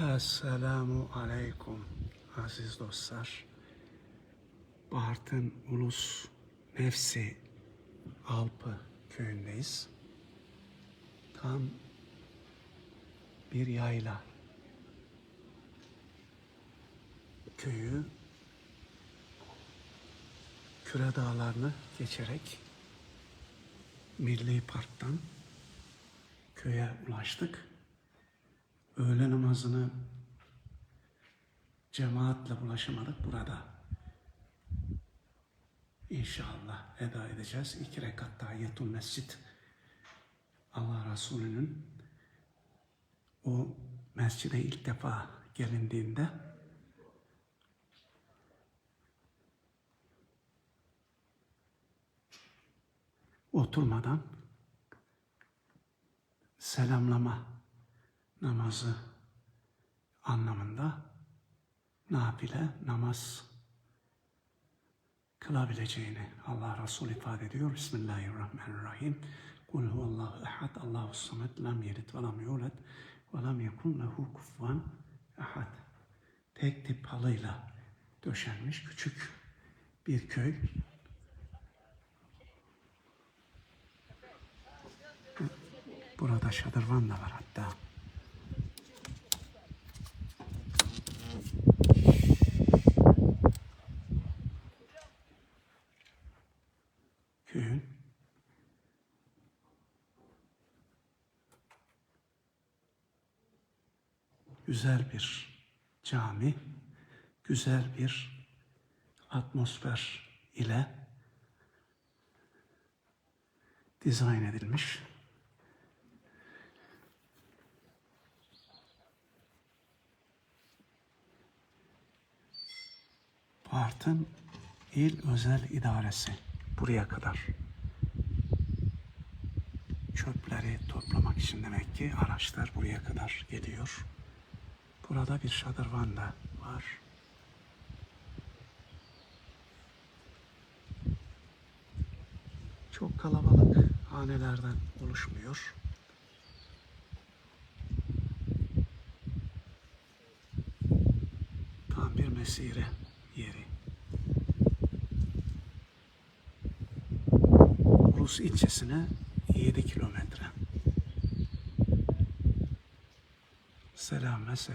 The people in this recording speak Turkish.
Esselamu Aleyküm aziz dostlar. Bartın Ulus Nefsi Alpı köyündeyiz. Tam bir yayla köyü Küre Dağlarını geçerek Milli Park'tan köye ulaştık. Öğle namazını cemaatle bulaşamadık burada. İnşallah eda edeceğiz. İki rekat tahiyyatül mescid. Allah Resulü'nün o mescide ilk defa gelindiğinde oturmadan selamlama namazı anlamında nafile namaz kılabileceğini Allah Resulü ifade ediyor. Bismillahirrahmanirrahim. Kul huvallahu ehad, Allahu samet, lam yelid ve lam yulad ve lam yekun lehu kufuven ehad. Tek tip halıyla döşenmiş küçük bir köy. Burada şadırvan da var hatta. Güzel bir cami, güzel bir atmosfer ile dizayn edilmiş. Bartın İl Özel İdaresi buraya kadar. Çöpleri toplamak için demek ki araçlar buraya kadar geliyor. Burada bir şadırvan da var. Çok kalabalık hanelerden oluşmuyor. Tam bir mesire yeri. Ulus ilçesine 7 kilometre. Selam ve sevgi.